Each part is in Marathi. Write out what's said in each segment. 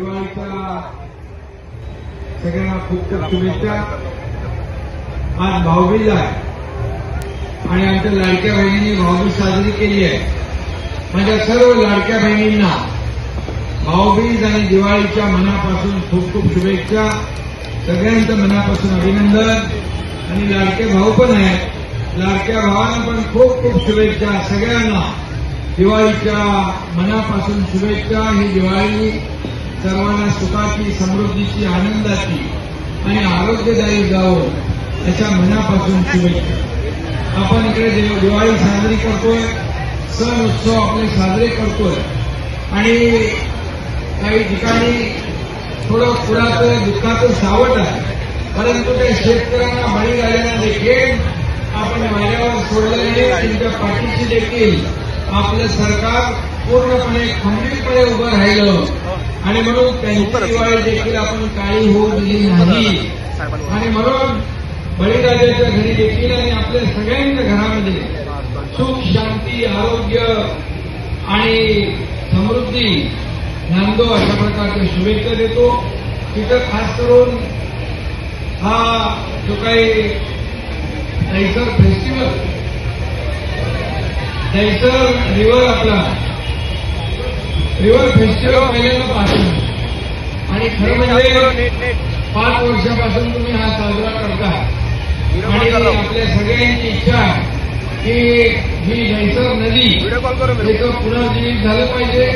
दिवाळीच्या सगळ्यांना खूप खूप शुभेच्छा. आज भाऊबीज आहे. आणि आमच्या लाडक्या बहिणींनी भाऊबीज साजरी केली आहे. माझ्या सर्व लाडक्या बहिणींना भाऊबीज आणि दिवाळीच्या मनापासून खूप खूप शुभेच्छा. सगळ्यांचं मनापासून अभिनंदन. आणि लाडके भाऊ पण आहेत. लाडक्या भावांना पण खूप खूप शुभेच्छा. सगळ्यांना दिवाळीच्या मनापासून शुभेच्छा. ही दिवाळी सर्वांना सुखाची समृद्धीची आनंदाची आणि आरोग्यदायी जावं याच्या मनापासून शुभेच्छा. आपण इकडे दिव- दिवाळी साजरी करतोय सण उत्सव आपले साजरे करतोय आणि काही ठिकाणी थोडं पुराचं दुःखाचं सावट आहे परंतु त्या शेतकऱ्यांना बळी झालेला देखील आपण वाऱ्यावर सोडलेले त्यांच्या पाठीशी देखील आपलं सरकार पूर्णपणे खंबीरपणे उभं राहिलं. आणि म्हणून त्यांची दिवाळी देखील आपण काळी होऊ दिली नाही. आणि म्हणून बळीराजाच्या घरी देखील आणि आपल्या सगळ्यांच्या घरामध्ये सुख शांती आरोग्य आणि समृद्धी नांदो अशा प्रकारच्या शुभेच्छा देतो. तिथं खास करून हा जो काही दहिसर फेस्टिवल दहिसर रिव्हर आपला रिव्हर फेस्टिवल पहिल्यांदा पासून आणि खरं म्हणजे पाच वर्षापासून तुम्ही हा साजरा करता. आणि आपल्या सगळ्यांची इच्छा की ही जैसर नदी व्हिडिओ त्याचं पुनर्जीवित झालं पाहिजे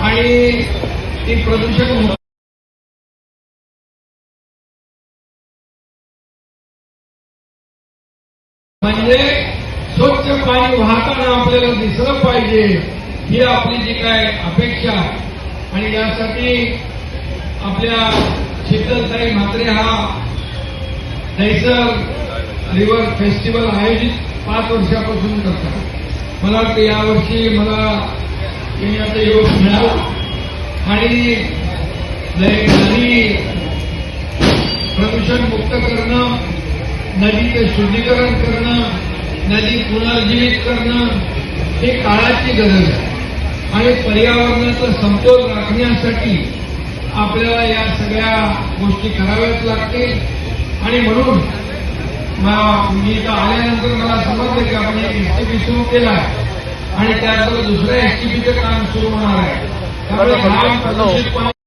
आणि ती प्रदूषण मुक्त म्हणजे स्वच्छ पाणी वाहताना आपल्याला दिसलं पाहिजे. ही आपली जी काय अपेक्षा आहे. आणि यासाठी आपल्या शीतलताई म्हात्रे हा दहिसर रिव्हर फेस्टिवल आयोजित पाच वर्षापासून करतात. मला वाटतं यावर्षी मला येण्याचा योग मिळाला. आणि नदी प्रदूषण मुक्त करणं नदीचं शुद्धीकरण करणं नदी पुनर्जीवित करणं हे काळाची गरज आहे. आणि पर्यावरणाचा समतोल राखण्यासाठी आपल्याला या सगळ्या गोष्टी कराव्याच लागतील. आणि म्हणून मा- इथं आल्यानंतर मला समजलं की आपण एक एसटीपी सुरू केला आणि त्यानंतर दुसऱ्या एसटीपीचं काम सुरू होणार आहे. त्यामुळे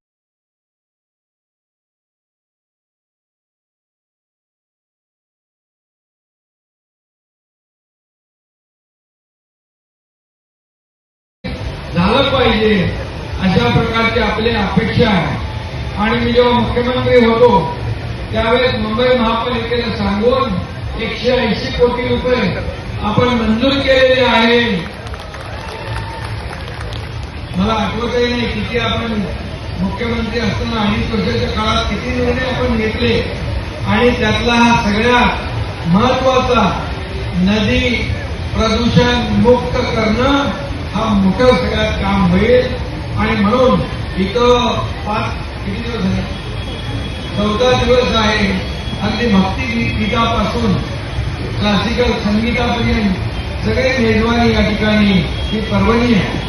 घाण झालं पाहिजे. अशा प्रकारची आपली अपेक्षा आहे. आणि मी जेव्हा मुख्यमंत्री होतो त्यावेळेस मुंबई महापालिकेला सांगून एकशे ऐंशी कोटी रुपये आपण मंजूर केलेले आहे. मला आठवतही नाही किती आपण मुख्यमंत्री असताना अडीच वर्षाच्या काळात किती निर्णय आपण घेतले. आणि त्यातला हा सगळ्यात महत्त्वाचा नदी प्रदूषण मुक्त करणं हा मोठं सगळ्यात काम होईल. आणि म्हणून इथं पाच किती दिवस आहे चौदा दिवस आहे. अगदी भक्ती गीतापासून क्लासिकल संगीतापर्यंत सगळे मेजवानी या ठिकाणी ही पर्वणी आहे.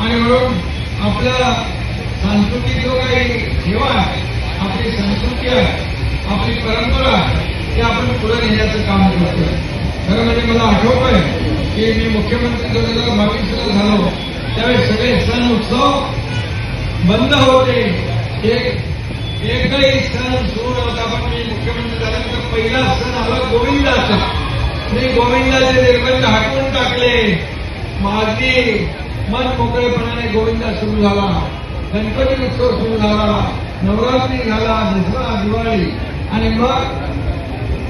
आणि म्हणून आपल्या सांस्कृतिक जो काही ठेवा आहे आपली संस्कृती आहे आपली परंपरा आहे ते आपण पुढे नेण्याचं काम करतोय. खरं म्हणजे मला आठवत आहे की मी मुख्यमंत्री दोन हजार बावीसला झालो. त्यावेळी सगळे सण उत्सव बंद होते. एकही सण सुरू नव्हता पण मी मुख्यमंत्री झाल्यानंतर पहिला सण आला गोविंदाचा. मी गोविंदाचे निर्बंध हटवून टाकले. माझी मन मोकळेपणाने गोविंदा सुरू झाला. गणपती उत्सव सुरू झाला. नवरात्री झाला दसरा दिवाळी. आणि मग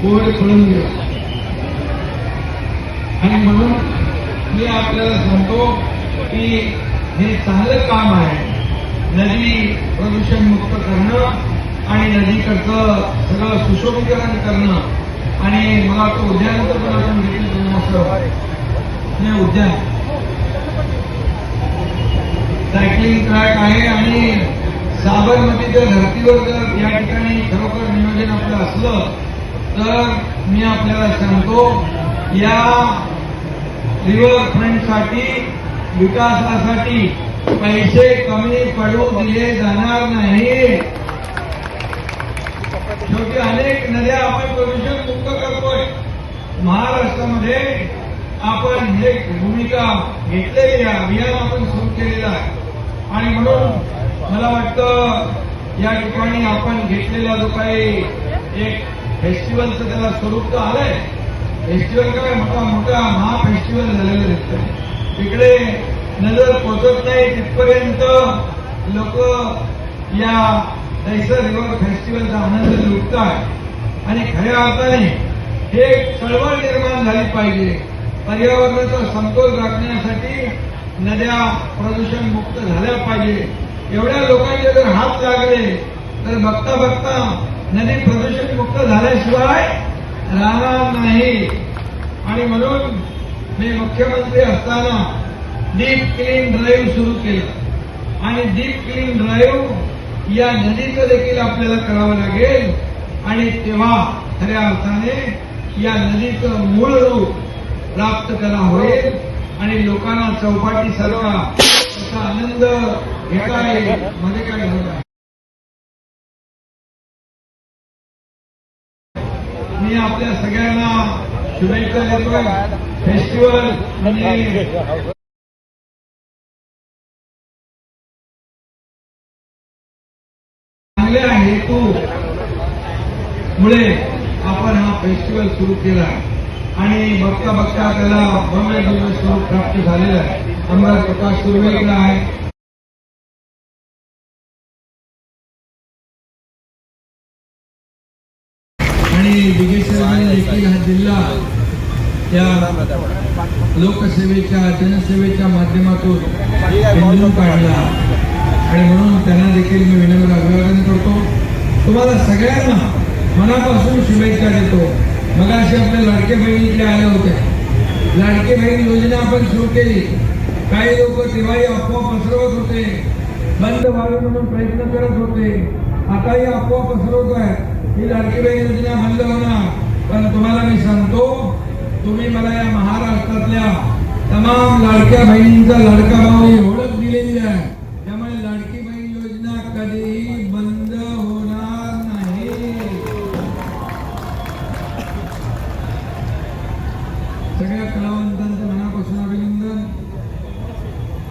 कोविड पळून गेला. आणि म्हणून मी आपल्याला सांगतो की हे चांगलं काम आहे. नदी प्रदूषण मुक्त करणं आणि नदीकडचं सगळं सुशोभीकरण करणं. आणि मला वाटतं उद्यानाचं पण आपण घेतलं असं उद्यान. सायकलिंग ट्रॅक आहे आणि साबरमतीच्या धर्तीवर जर या ठिकाणी खरोखर नियोजन आपलं असलं तर मी आपल्याला सांगतो या रिव्हर फ्रंटसाठी विकासासाठी पैसे कमी पडू दिले जाणार नाही. शेवटी अनेक नद्या आपण प्रदूषण मुक्त करतोय. महाराष्ट्रामध्ये आपण हे भूमिका घेतलेली आहे अभियान आपण सुरू केलेलं आहे. आणि म्हणून मला वाटतं या ठिकाणी आपण घेतलेला जो काही एक फेस्टिवलचं त्याला स्वरूप तर आलंय. फेस्टिवल काय मोठा मोठा महाफेस्टिवल झालेलं दिसत तिकडे नजर पोचत नाही तिथपर्यंत लोक या दैसर रिव्हर फेस्टिवलचा आनंद लुटतात आणि खऱ्या अर्थाने हे चळवळ निर्माण झाली पाहिजे. पर्यावरणाचा समतोल राखण्यासाठी नद्या प्रदूषण मुक्त झाल्या पाहिजे. एवढ्या लोकांचे जर हात लागले तर बघता बघता नदी प्रदूषण मुक्त झाल्याशिवाय राहणार नाही. आणि म्हणून मी मुख्यमंत्री असताना डीप क्लीन ड्राईव्ह सुरू केलं. आणि डीप क्लीन ड्राईव्ह या नदीचं देखील आपल्याला करावं लागेल. आणि तेव्हा खऱ्या अर्थाने या नदीचं मूळ रूप प्राप्त करा होईल. आणि लोकांना चौपाटी सर्व त्याचा आनंद घेता येईल. मध्ये काय मी आपल्या सगळ्यांना शुभेच्छा देतोय. फेस्टिवल म्हणजे चांगल्या हेतू मुळे आपण हा फेस्टिवल सुरू केला. आणि बघता बघता त्याला भव्य दिवस स्वरूप प्राप्त झालेलं आहे. आमदार प्रकाश सुर्वेकडे आहे. जिल्हा या लोकसेवेच्या जनसेवेच्या माध्यमातून बिंदून काढला. आणि म्हणून त्यांना देखील मी विनम्र अभिवादन करतो. तुम्हाला सगळ्यांना मनापासून शुभेच्छा देतो. मग असे आपल्या लाडके बहिणीचे आले होते. लाडके बहीण योजना आपण सुरू केली. काही लोक तेव्हाही अफवा पसरवत होते. बंद व्हावे म्हणून प्रयत्न करत होते. आताही अफवा पसरवत आहे ही लाडकी बहीण योजना बंद होणार. पण तुम्हाला मी सांगतो तुम्ही मला या महाराष्ट्रातल्या तमाम लाडक्या बहिणींचा लाडका भाऊ ही ओळख दिलेली आहे. त्यामुळे लाडकी बहीण योजना कधीही बंद होणार नाही. सगळ्या कलावंतांचं मनापासून अभिनंदन.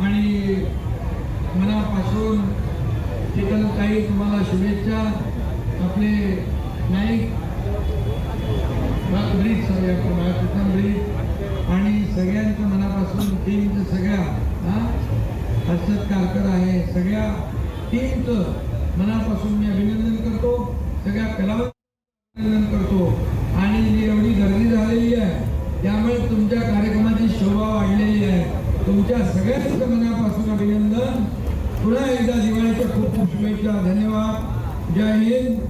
आणि मनापासून तिथं काही तुम्हाला शुभेच्छा. आपले नाईक ब्रिज सॉरी आपलं महाप्रथम आणि सगळ्यांचं मनापासून टीमचं सगळ्या हा? हर्षद कारकर आहे. सगळ्या टीमचं मनापासून मी अभिनंदन करतो. सगळ्या कलावंत अभिनंदन करतो. आणि जी एवढी गर्दी झालेली आहे त्यामुळे तुमच्या कार्यक्रमाची शोभा वाढलेली आहे. तुमच्या सगळ्यांचं मनापासून अभिनंदन. पुन्हा एकदा दिवाळीच्या खूप खूप शुभेच्छा. धन्यवाद. जय हिंद.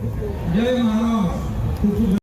जय महाराष्ट्र. खूप खूप